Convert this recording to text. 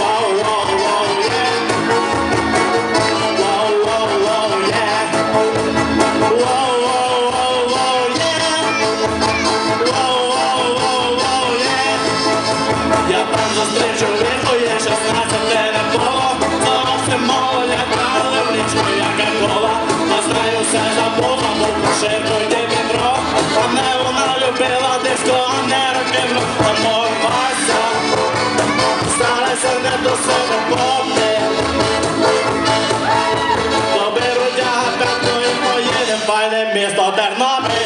вау, є. Я там зустрічу віку, є 16 не було. Зовсім мало лякали в річку, яке коло. Не знаю, все забула, був поширку йди відро. А не вона любила диско, а не років, Місто Тернопіль.